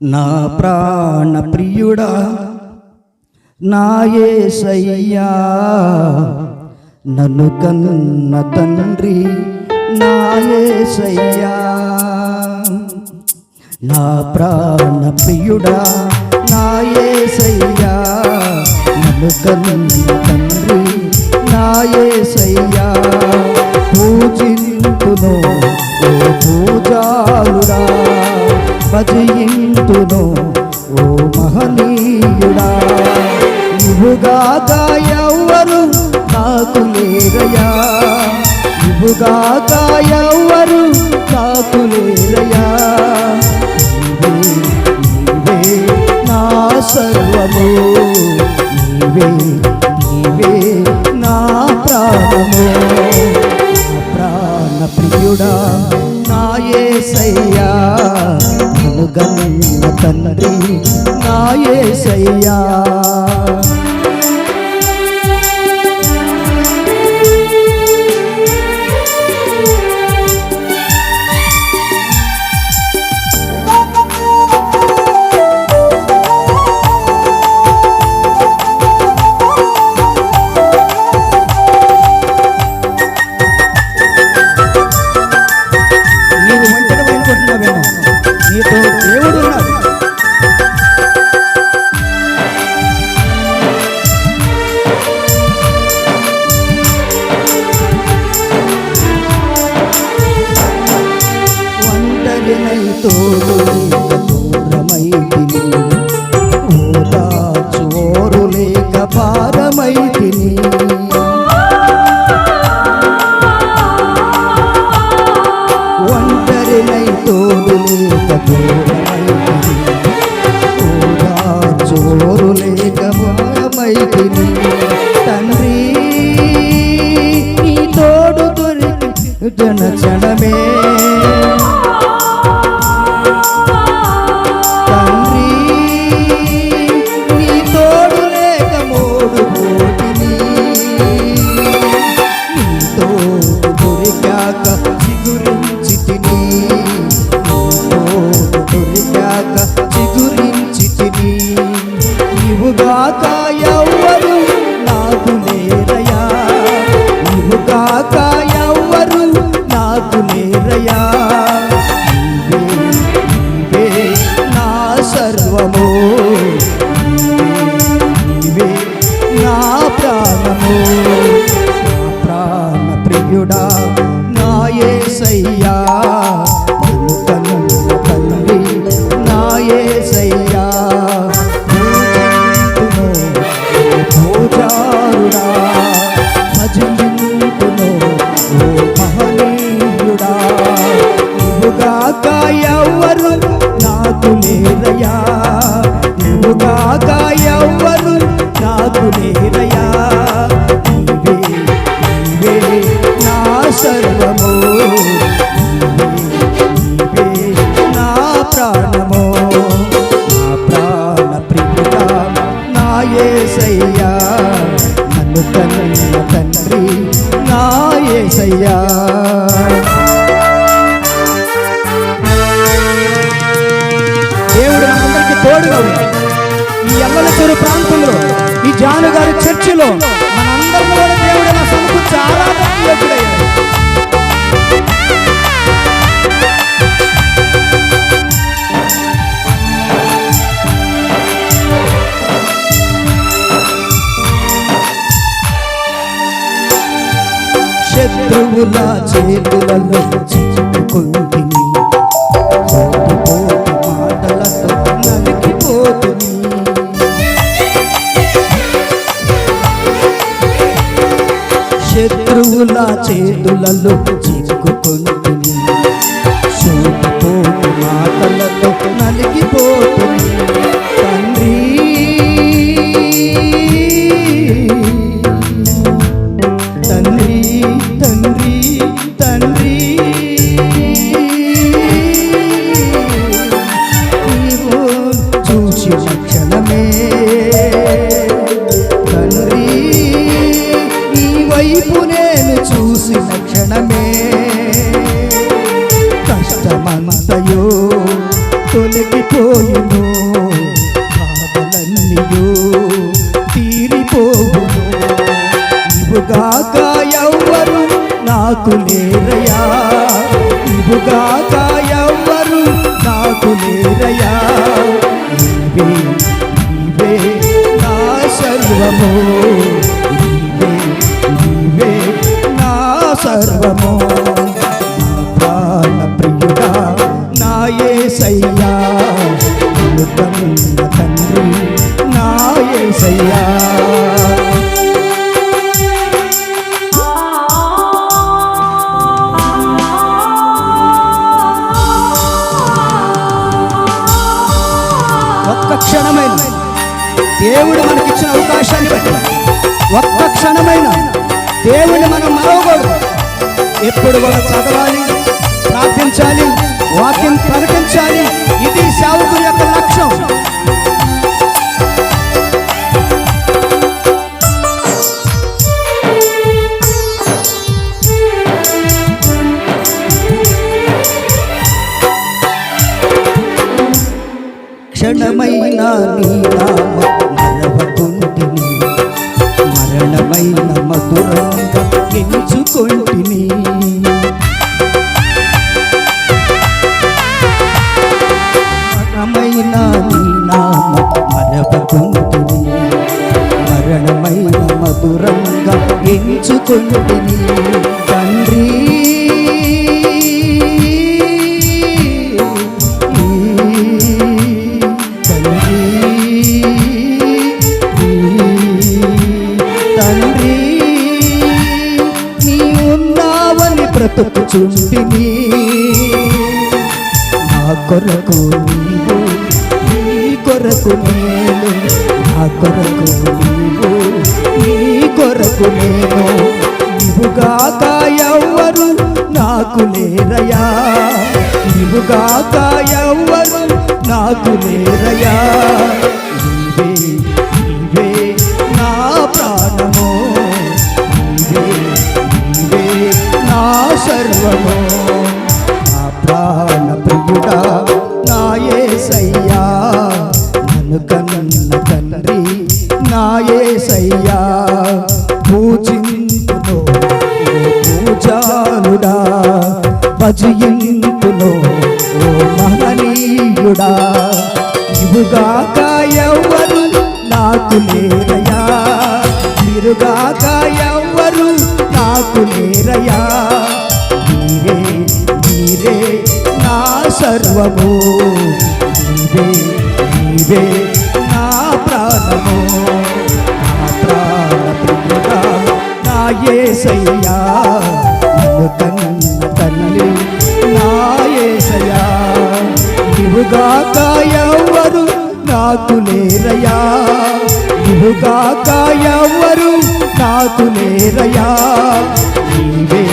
నా ప్రాణ ప్రియుడా నాయసయ్యా నన్ను కన్న తండ్రి నాయసయ్యా నా ప్రాణ ప్రియుడా నాయసయ్యా నన్ను కన్న తండ్రి నాయసయ్యా పూజింతును ఓ పూజాలుడా భజయింతును ఓ మహనీయుడా. ఇవుగాక ఎవ్వరు నాకు లేరయా ఇవుగాక ఎవ్వరు నాకు లేరయా నీవే నా సర్వము. నీవే నీవే నా ప్రాణము. ప్రాణ ప్రియుడా నా సయ్యా అనుగన్న తండ్రి నా సయ్యా జన జనమే. తండ్రి నీ తోడు లేక మోడు పోటిని నీ దొరికాక చిగురించి తిని నీ దొరికాక చిగురించి తిని నీవుగాక నాకు నీవుగాక ప్రియుడా నా ప్రాంతంలో ఈ జాను గారి చర్చిలో మనందరం కూడా దేవుడు నా సమకూర్చి ఆరాధన శత్రువుల చేతులలో చేతులలో చిక్కుకుంటుంది సూటిపోటు మాటలతో నలిగిపోతుంది తండ్రి తండ్రి తండ్రి తండ్రి. నీవు చూసిన క్షణమే ఇవుగాక ఎవ్వరు నాకు లేరయా ఇవుగాక ఎవ్వరు నాకు లేరయా నీవే నీవే నా సర్వము నీవే నీవే నా సర్వము. ప్రాణ ప్రియుడా నాయే సయ్యా తండ్రి నాయే సయ్యా మనకి ఇచ్చిన అవకాశాన్ని బట్టి ఒక్క క్షణమైన దేవుని మనం మరవకూడదు. ఎప్పుడు కూడా చదవాలి ప్రార్థించాలి వాక్యం ప్రకటించాలి ఇది సేవకుని యొక్క లక్ష్యం. మరణమైన మధురంగా ఎంచుకొంటిని మరణమైన నీ నామ మరవకుంటిని. మరణమైన మధురంగా ఎంచుకొంటిని. తండ్రి బ్రతుకుచుంటిని నా కొరకు నీవు నీ కొరకు నేను నా కొరకు నీవు నీ కొరకు నేను. నీవుగాక ఎవ్వరు నాకు లేరయా నీవుగాక ఎవ్వరు నాకు లేరయా నీవే నీవే సర్వము. నా ప్రాణ ప్రియుడా నాయే సయ్యా నన్ను కన్న తండ్రి నాయే సయ్యా పూజింతును పూజాలుడా భజయింతును ఓ మహనీయుడా. ఇవుగాక ఎవ్వరు నాకు లేరయా మీరుగాక ఎవ్వరు నాకు లేరయా నీవే నా సర్వము. నీవే నీవే నా ప్రాణము. నా ప్రాణ నా యేసయ్యా నన్ను కన్న తల్లి నా యేసయ్యా నీవుగాక నాకు లేరయా నీవుగాక ఎవరు నాకు లేరయా నీవే